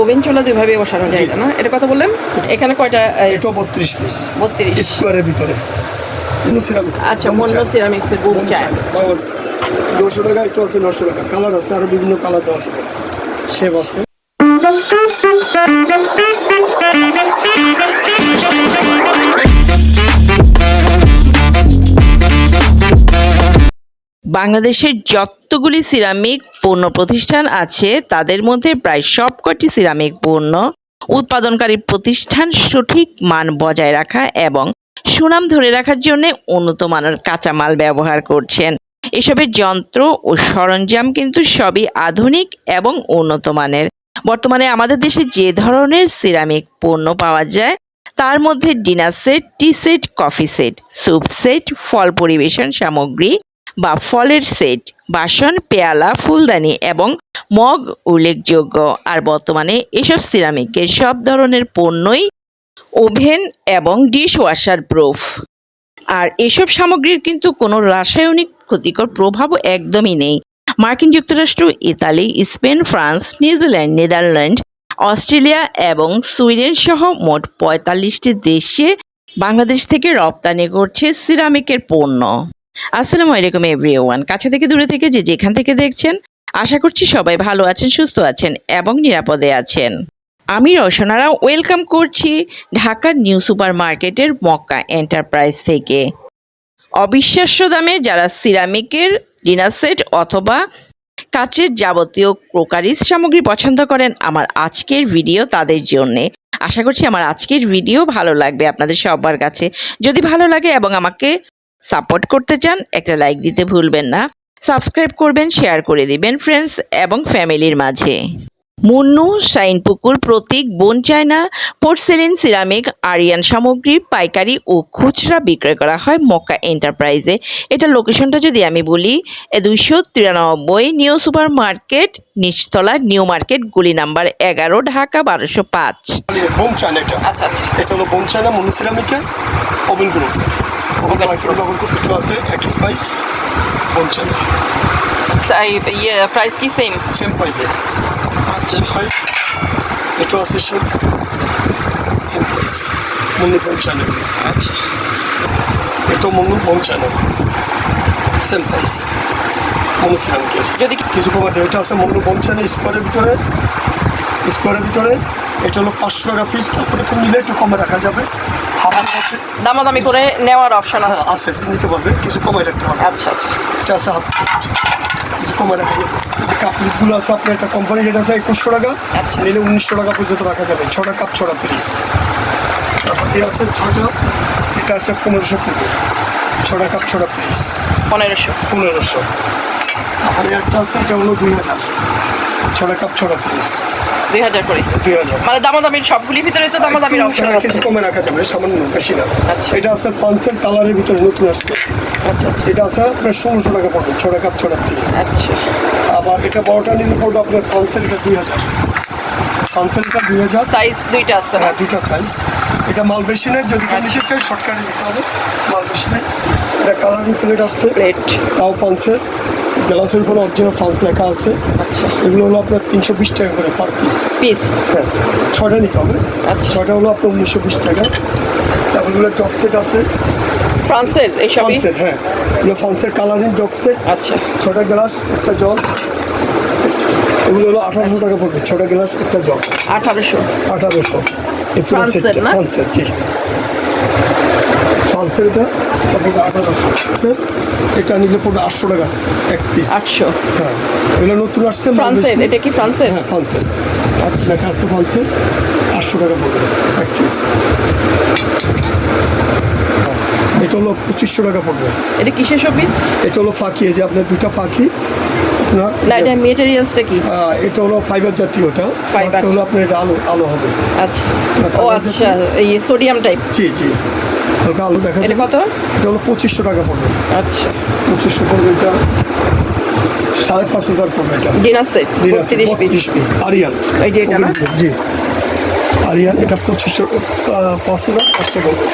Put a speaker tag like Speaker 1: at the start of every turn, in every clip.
Speaker 1: Oven চুলা দুইভাবে বসানো যায় না? এটা কত বললেন? এখানে কয়টা
Speaker 2: এটা বত্রিশ পিস
Speaker 1: বত্রিশ।
Speaker 2: স্কোয়ারের ভিতরে।
Speaker 1: আচ্ছা
Speaker 2: চায়না।
Speaker 1: সিরামিক্সের বোম চায়
Speaker 2: নশো টাকা একটু আছে নশো টাকা। কালার আছে আরও বিভিন্ন কালার দেওয়া যাবে। শেপ আছে।
Speaker 1: বাংলাদেশের যতগুলি সিরামিক পণ্য প্রতিষ্ঠান আছে, তাদের মধ্যে প্রায় সবকটি সিরামিক পণ্য উৎপাদনকারী প্রতিষ্ঠান সঠিক মান বজায় রাখা এবং সুনাম ধরে রাখার জন্য উন্নত মানের কাঁচামাল ব্যবহার করছেন। এসবের যন্ত্র ও সরঞ্জাম কিন্তু সবই আধুনিক এবং উন্নত মানের বর্তমানে আমাদের দেশে যে ধরনের সিরামিক পণ্য পাওয়া যায়, তার মধ্যে dinner set, tea set, coffee set, soup set, ফল পরিবেশন সামগ্রী বা ফলের সেট, বাসন, পেয়ালা, ফুলদানি এবং মগ উল্লেখযোগ্য। আর বর্তমানে এসব সিরামিকের সব ধরনের পণ্যই ওভেন এবং ডিশ ওয়াশার প্রুফ। আর এসব সামগ্রীর কিন্তু কোনো রাসায়নিক ক্ষতিকর প্রভাবও একদমই নেই। মার্কিন যুক্তরাষ্ট্র, Italy, Spain, France, New Zealand, Netherland, Australia এবং সুইডেন সহ মোট পঁয়তাল্লিশটি দেশে বাংলাদেশ থেকে রপ্তানি করছে সিরামিকের পণ্য। আসসালামু আলাইকুম এভরিওয়ান কাছে থেকে দূরে থেকে যে যেখান থেকে দেখছেন, আশা করছি সবাই ভালো আছেন, সুস্থ আছেন এবং নিরাপদে আছেন। আমি রসনারা ওয়েলকাম করছি ঢাকার নিউ সুপার মার্কেটের মক্কা এন্টারপ্রাইজ থেকে। অবিশ্বাস্য দামে যারা সিরামিকের ডিনার সেট অথবা কাচের যাবতীয় ক্রোকারিজ সামগ্রী পছন্দ করেন, আমার আজকের ভিডিও তাদের জন্যে। আশা করছি আমার আজকের ভিডিও ভালো লাগবে আপনাদের সবার কাছে। যদি ভালো লাগে এবং আমাকে সাপোর্ট করতে চান একটা লাইক দিতে ভুলবেন না। সাবস্ক্রাইব করবেন শেয়ার করে দিবেন ফ্রেন্ডস এবং ফ্যামিলির মাঝে। মুন্নু শাইনপুকুর প্রতীক bone china porcelain ceramic Aryan সামগ্রী পাইকারি ও খুচরা বিক্রয় করা হয় মক্কা এন্টারপ্রাইজে এটা লোকেশনটা যদি আমি বলি দুইশো তিরানব্বই নিউ সুপার মার্কেট নিচতলা নিউ মার্কেট গুলি নাম্বার এগারো ঢাকা বারোশো পাঁচ।
Speaker 2: এটা।
Speaker 1: আচ্ছা আচ্ছা।
Speaker 2: এটা হলো বোম চায়না ওভেন গ্রুপ ব্যবহার করতে একটু আছে এক স্পাইস বোম চায়না
Speaker 1: ইয়ে প্রাইস কি সেম
Speaker 2: সেম প্রাইসে সেম প্রাইস এটা আছে সেম সেম প্রাইস মন্দির বোম
Speaker 1: আচ্ছা
Speaker 2: এটা বোম চায়না সেম প্রাইস মনুসিরামিকের
Speaker 1: যদি
Speaker 2: কিছু কমাতে এটা আছে মন্ডল পঞ্চান্ন স্কোয়ারের ভিতরে স্কোয়ারের ভিতরে এটা হলো পাঁচশো টাকা পিস তারপরে নিলে একটু কমে রাখা যাবে
Speaker 1: দামাদামি করে নেওয়ার অপশন আছে।
Speaker 2: হ্যাঁ আছে নিতে পারবে কিছু কমায় রাখতে পারবে।
Speaker 1: আচ্ছা আচ্ছা।
Speaker 2: এটা আছে হাফ কিছু কমায় রাখা যাবে। এই যে কাপ পিসগুলো আছে আপনার একটা কোম্পানি রেট আছে একুশশো টাকা
Speaker 1: আচ্ছা।
Speaker 2: নিলে উনিশশো টাকা পর্যন্ত রাখা যাবে। ছটা কাপ ছটা পিস তারপর এ আছে ছটা এটা আছে পনেরোশো পড়বে ছটা কাপ ছটা পিস
Speaker 1: পনেরোশো।
Speaker 2: পনেরোশো। তারপরে একটা আছে এটা হলো দুই হাজার। ছটা কাপ ছটা পিস
Speaker 1: দুই হাজার করে।
Speaker 2: দুই হাজার।
Speaker 1: মানে দামাদামির সবগুলির ভিতরে তো দামাদামির অপশন আছে
Speaker 2: কিছু কমে রাখা যাবে সামান্য বেশি না।
Speaker 1: আচ্ছা।
Speaker 2: এটা আছে পাঁচশো কালারের ভিতরে নতুন আসছে।
Speaker 1: আচ্ছা আচ্ছা।
Speaker 2: এটা আছে আপনার ষোলোশো টাকা পড়বে ছটা কাপ ছটা পিস
Speaker 1: আচ্ছা।
Speaker 2: আবার এটা বড়টা নিলে পড়বে আপনার পাঁচশো এটা দুই হাজার। পাঁচশো এটা দুই হাজার।
Speaker 1: সাইজ দুইটা আছে না?
Speaker 2: হ্যাঁ দুইটা সাইজ এটা মাল বেশি নেই যদি কেউ নিতে চাই শর্টকাটে দিতে হবে। মাল বেশি নেই। এটা কালারিং প্লেট আসছে
Speaker 1: প্লেট
Speaker 2: তাও পাঁচশো গ্লাসের উপরে অরিজিনাল ফ্রান্স লেখা আছে।
Speaker 1: আচ্ছা।
Speaker 2: এগুলো হলো আপনার তিনশো বিশ টাকা করে পার পিস
Speaker 1: পিস
Speaker 2: হ্যাঁ ছটা নিতে হবে।
Speaker 1: আচ্ছা।
Speaker 2: ছটা হলো আপনার উনিশশো বিশ টাকা। তারপর এগুলো জগ সেট আছে।
Speaker 1: ফ্রান্সের এইসবই
Speaker 2: ফ্রান্সের হ্যাঁ। এগুলো ফ্রান্সের কালারিং জগ সেট।
Speaker 1: আচ্ছা।
Speaker 2: ছটা গ্লাস একটা জগ। এগুলো হলো আঠারোশো টাকা পড়বে। ছটা গ্লাস একটা জগ।
Speaker 1: আঠারোশো।
Speaker 2: আঠারোশো। এই
Speaker 1: ফ্রান্সের?
Speaker 2: ফ্রান্সের জি। ফ্রান্সের এটা পড়বে আঠারোশো স্যার এটা নিলে পড়বে আটশো টাকা এক পিস
Speaker 1: আটশো?
Speaker 2: হ্যাঁ। এগুলো নতুন আসছে
Speaker 1: ফ্রান্সের? এটা কি ফ্রান্সের?
Speaker 2: হ্যাঁ ফ্রান্সের।
Speaker 1: আচ্ছা
Speaker 2: লেখা আছে ফ্রান্সের। আটশো টাকা পড়বে এক পিস এটা হলো পঁচিশশো টাকা পড়বে।
Speaker 1: এটা কিসের শোপিস?
Speaker 2: এটা হলো ফাঁকি যে আপনার দুটা ফাঁকি আপনার
Speaker 1: না এটা মেটেরিয়ালসটা কি?
Speaker 2: এটা হলো ফাইবার জাতীয় ওটা
Speaker 1: Fiber।
Speaker 2: হলো আপনার এটা আলো আলো হবে।
Speaker 1: আচ্ছা। ও
Speaker 2: fiber
Speaker 1: আচ্ছা এই সোডিয়াম টাইপ
Speaker 2: জি জি। হালকা আলো দেখা যায়
Speaker 1: কত?
Speaker 2: এটা হলো পঁচিশশো টাকা পড়বে।
Speaker 1: আচ্ছা।
Speaker 2: পঁচিশশো পড়বে এটা। সাড়ে পাঁচ হাজার পড়বে এটা।
Speaker 1: ডিনার সেট তিরিশ পিস।
Speaker 2: আরিয়ান।
Speaker 1: এই যে এটা না?
Speaker 2: জি। আরিয়ান এটা পঁচিশশো পাঁচ হাজার পাঁচশো পড়বে।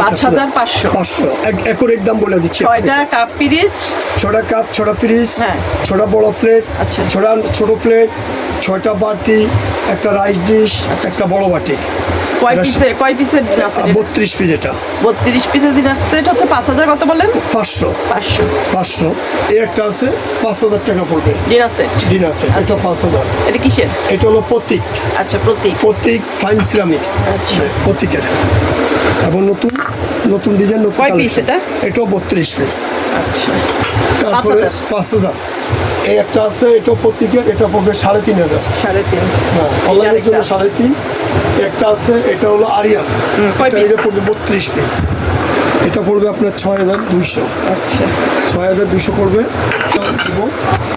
Speaker 1: পাঁচ হাজার পাঁচশো।
Speaker 2: পাঁচশো। এক একরের দাম বলে দিচ্ছি
Speaker 1: ছয়টা কাপ পিরিচ?
Speaker 2: ছটা কাপ ছটা পিরিস
Speaker 1: হ্যাঁ।
Speaker 2: ছটা বড় প্লেট
Speaker 1: আচ্ছা।
Speaker 2: ছটা ছোট প্লেট ছয়টা বাটি একটা রাইস ডিশ একটা বড় বাটি।
Speaker 3: কয় পিসের কয় পিসের ডিনার সেট
Speaker 2: বত্রিশ পিস এটা।
Speaker 3: বত্রিশ পিসের ডিনার সেট হচ্ছে পাঁচ হাজার কত বলেন
Speaker 2: পাঁচশো।
Speaker 3: পাঁচশো।
Speaker 2: পাঁচশো। এই একটা আছে পাঁচ হাজার টাকা পড়বে।
Speaker 3: ডিনার সেট
Speaker 2: দিন আছে এটা
Speaker 3: আচ্ছা।
Speaker 2: পাঁচ হাজার।
Speaker 3: এটা কিসের?
Speaker 2: এটা হলো প্রতীক।
Speaker 3: আচ্ছা প্রতীক।
Speaker 2: প্রতীক ফাইন সিরামিক্স
Speaker 3: আচ্ছা।
Speaker 2: প্রতীকের। এবং নতুন। নতুন ডিজাইন নতুন
Speaker 3: কয়
Speaker 2: collection।
Speaker 3: এটা?
Speaker 2: এটাও বত্রিশ পিস
Speaker 3: আচ্ছা।
Speaker 2: তারপরে? পাঁচ হাজার? এই একটা আছে এটাও প্রতীকের এটা পড়বে সাড়ে তিন হাজার।
Speaker 3: সাড়ে তিন।
Speaker 2: অনলাইনের
Speaker 3: আরেকটা
Speaker 2: জন্য। সাড়ে তিন। এটা আছে এটা হলো আরিয়ান।
Speaker 3: কয়
Speaker 2: এটা এটা পড়বে বত্রিশ পিস এটা পড়বে আপনার ছয় হাজার দুইশো।
Speaker 3: আচ্ছা।
Speaker 2: ছয় হাজার দুইশো পড়বে। তো দিব।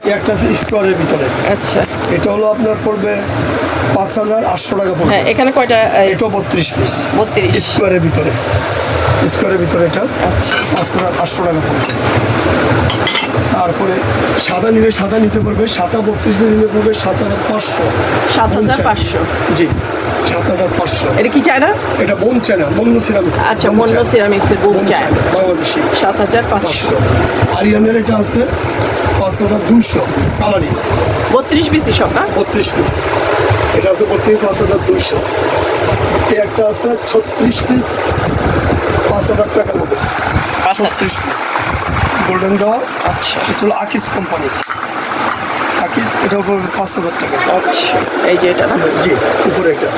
Speaker 2: এই একটা আছে স্কোয়ারের ভিতরে।
Speaker 3: আচ্ছা।
Speaker 2: এটা হলো আপনার পড়বে পাঁচ হাজার আটশো টাকা পড়বে।
Speaker 3: হ্যাঁ এখানে কয়টা
Speaker 2: এটা বত্রিশ পিস
Speaker 3: বত্রিশ।
Speaker 2: স্কোয়ারের ভিতরে। স্কোয়ারের ভিতরে এটা
Speaker 3: আচ্ছা।
Speaker 2: পাঁচ হাজার আটশো টাকা পড়বে তারপরে সাদা নিলে সাদা নিতে পারবে সাদা বত্রিশ পিস নিলে পড়বে সাত হাজার পাঁচশো।
Speaker 3: সাত হাজার পাঁচশো।
Speaker 2: জি সাত হাজার পাঁচশো।
Speaker 3: এটা কি চায় না?
Speaker 2: এটা বোন চায়না মন্য সিরামিক্স
Speaker 3: আচ্ছা মন্য সিরামিক্সের বুক চায়।
Speaker 2: বাংলাদেশি।
Speaker 3: সাত হাজার পাঁচশো।
Speaker 2: পাঁচশো। আরিয়ানের এটা আছে পাঁচ হাজার দুশো কালারি।
Speaker 3: বত্রিশ পিসই সব না?
Speaker 2: বত্রিশ পিস। এটা আছে বত্রিশ পাঁচ হাজার এই একটা আছে ছত্রিশ পিস পাঁচ হাজার টাকা নেবে। ছত্রিশ পিস গোল্ডেন দেওয়া
Speaker 3: আচ্ছা।
Speaker 2: এটা হলো আকিস কোম্পানির আকিস এটা উপর পাঁচ হাজার টাকা।
Speaker 3: আচ্ছা। এই যে এটা না?
Speaker 2: জি উপরে এটা।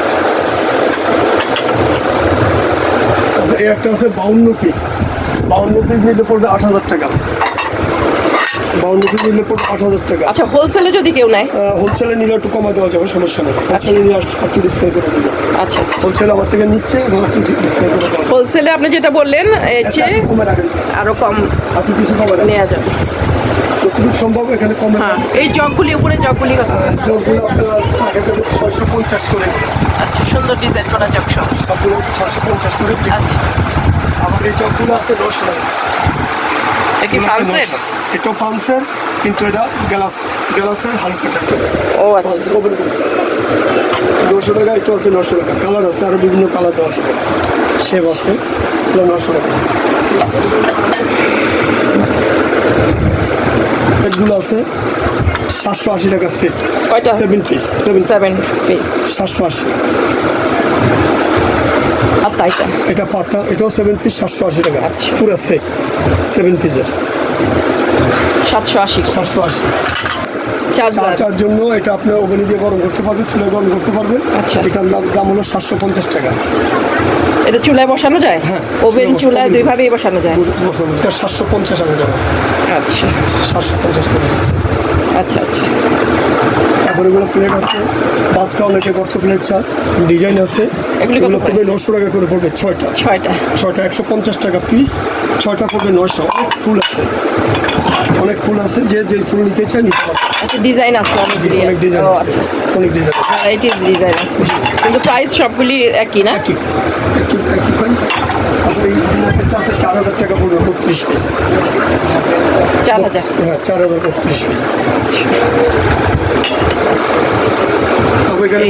Speaker 2: এই একটা আছে বাউন্ন পিস বাউন্ন পিস নিলে পড়বে আট হাজার টাকা। বাউন্ন পিস নিলে পড়বে আট হাজার টাকা।
Speaker 3: আচ্ছা হোলসেলে যদি কেউ নেয়?
Speaker 2: হোলসেলে নিলে একটু কমা দেওয়া যাবে সমস্যা নেই। হোলসেলে নিয়ে একটু ডিসকাউন্ট করে দেবো।
Speaker 3: আচ্ছা আচ্ছা।
Speaker 2: হোলসেল আমার থেকে নিচ্ছে এবং একটু ডিসকাউন্ট করে
Speaker 3: হোলসেলে আপনি যেটা বললেন এর চেয়ে
Speaker 2: একটু কমে একটু কিছু
Speaker 3: নেওয়া যাবে।
Speaker 2: যতটুকু সম্ভব এখানে কমে
Speaker 3: হ্যাঁ এই জগগুলি উপরে জগগুলি কত?
Speaker 2: জগগুলো আপনার রাখা যাবে ছয়শো পঞ্চাশ করে।
Speaker 3: আচ্ছা সুন্দর ডিজাইন করা জগ সব।
Speaker 2: সবগুলো ছয়শো পঞ্চাশ করে
Speaker 3: আচ্ছা।
Speaker 2: আমার এই জগগুলো আছে নশো টাকা।
Speaker 3: এটা ফ্রান্সের?
Speaker 2: এটা ফ্রান্সের কিন্তু এটা গ্লাস গ্লাসের হালকা টাকা
Speaker 3: ও আচ্ছা।
Speaker 2: নশো টাকা একটু আছে নশো টাকা। কালার আছে আরও বিভিন্ন কালার দেওয়া যাবে শেপ আছে নশো টাকা। এগুলো আছে সাতশো আশি টাকা সেট।
Speaker 3: কয়টা?
Speaker 2: Seven piece seven
Speaker 3: seven piece
Speaker 2: সাতশো আশি। এটা? পাতা এটাও সেভেন পিস সাতশো আশি টাকা। পুরো সেট সেভেন পিসের
Speaker 3: সাতশো আশি।
Speaker 2: সাতশো আশি।
Speaker 3: চার্জার
Speaker 2: জন্য এটা আপনার ওভেনে দিয়ে গরম করতে পারবে চুলে গরম করতে পারবে
Speaker 3: আচ্ছা।
Speaker 2: এটার দাম হলো সাতশো পঞ্চাশ টাকা।
Speaker 3: এটা চুলায় বসানো যায়?
Speaker 2: হ্যাঁ,
Speaker 3: ওভেন
Speaker 2: চুলায়।
Speaker 3: দুইভাবেই বসানো যায়?
Speaker 2: এটা সাতশো পঞ্চাশ টাকা যাবে।
Speaker 3: আচ্ছা।
Speaker 2: সাতশো পঞ্চাশ টাকা
Speaker 3: আচ্ছা আচ্ছা।
Speaker 2: তারপরে প্লেট আছে। ভাত খাওয়া অনেকে গর্ত প্লেট চা ডিজাইন আছে।
Speaker 3: এগুলি কত
Speaker 2: পড়বে? নশো টাকা করে পড়বে ছয়টা।
Speaker 3: ছয়টা।
Speaker 2: ছয়টা একশো পঞ্চাশ টাকা পিস ছয়টা পড়বে নশো। অনেক ফুল আছে। অনেক ফুল আছে যে যে ফুল নিতে চায় নিতে পারবে।
Speaker 3: আচ্ছা ডিজাইন আছে
Speaker 2: অনেক
Speaker 3: আছে।
Speaker 2: ডিজাইন আছে।
Speaker 3: আচ্ছা।
Speaker 2: অনেক ডিজাইন
Speaker 3: ভ্যারাইটিস ডিজাইন আছে। কিন্তু প্রাইস সবগুলি একই না?
Speaker 2: একই একই একই প্রাইস এই সেটটা আছে চার হাজার টাকা পড়বে। বত্রিশ পিস
Speaker 3: চার হাজার।
Speaker 2: হ্যাঁ চার হাজার বত্রিশ পিস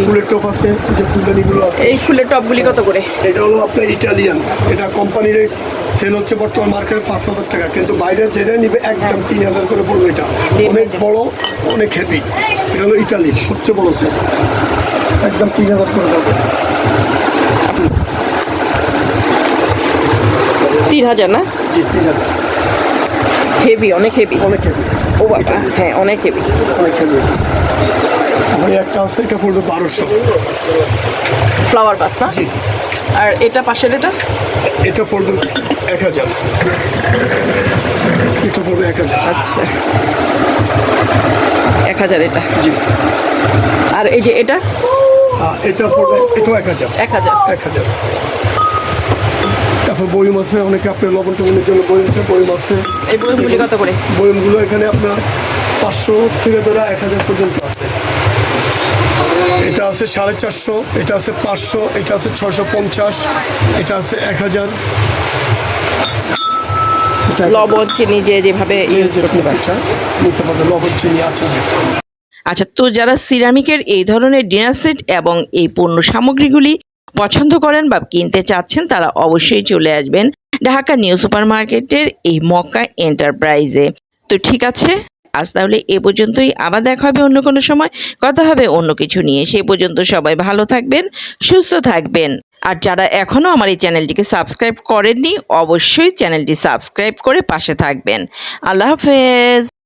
Speaker 2: ফুলের টপ আছে যে ফুলদানিগুলো আছে।
Speaker 3: এই ফুলের টপগুলি কত করে?
Speaker 2: এটা হলো আপনার ইটালিয়ান। এটা কোম্পানির সেল হচ্ছে বর্তমান মার্কেটে পাঁচ হাজার টাকা। কিন্তু বাইরে যেটা নিবে একদম তিন হাজার করে পড়বে এটা। অনেক বড় অনেক হেভি এটা হলো ইটালির সবচেয়ে বড় সাইজ একদম তিন হাজার করে পড়বে।
Speaker 3: তিন হাজার না?
Speaker 2: জি তিন হাজার।
Speaker 3: হেভি অনেক হেভি
Speaker 2: অনেক হেভি
Speaker 3: ও বাবা হ্যাঁ অনেক হেভি
Speaker 2: অনেক হেভি আবার একটা আছে এটা পড়বে বারোশো।
Speaker 3: ফ্লাওয়ার বাস না?
Speaker 2: জি।
Speaker 3: আর এটা পাশের এটা?
Speaker 2: এটা পড়বে এক হাজার। এটা পড়বে এক হাজার।
Speaker 3: আচ্ছা। এক হাজার এটা?
Speaker 2: জি।
Speaker 3: আর এই যে এটা?
Speaker 2: এটা পড়বে এটাও এক হাজার।
Speaker 3: এক হাজার।
Speaker 2: এক হাজার। তারপর বইম আছে অনেকে আপনার লবণ টবণের জন্য বইম আছে বইম আছে।
Speaker 3: এই বইগুলি কত করে?
Speaker 2: বইমগুলো এখানে আপনার পাঁচশো থেকে ধরা এক হাজার পর্যন্ত আছে। এটা আছে সাড়ে চারশো এটা আছে পাঁচশো এটা আছে ছশো পঞ্চাশ এটা আছে এক হাজার।
Speaker 3: লবণ চিনি যে যেভাবে ইউজ করতে
Speaker 2: নিতে
Speaker 3: পারে
Speaker 2: চায় নিতে পারবে লবণ চিনি আছে
Speaker 3: আচ্ছা তো যারা সিরামিকের এই ধরনের ডিনার সেট এবং এই পণ্য সামগ্রীগুলি পছন্দ করেন বা কিনতে চাচ্ছেন, তারা অবশ্যই চলে আসবেন ঢাকা নিউ সুপার মার্কেটের এই মক্কা এন্টারপ্রাইজে। তো ঠিক আছে,
Speaker 1: আজ তাহলে এ পর্যন্তই। আবার দেখা হবে অন্য কোনো সময়। কথা হবে অন্য কিছু নিয়ে। সে পর্যন্ত সবাই ভালো থাকবেন, সুস্থ থাকবেন। আর যারা এখনও আমার এই চ্যানেলটিকে সাবস্ক্রাইব করেননি, অবশ্যই চ্যানেলটি সাবস্ক্রাইব করে পাশে থাকবেন। আল্লাহ হাফেজ।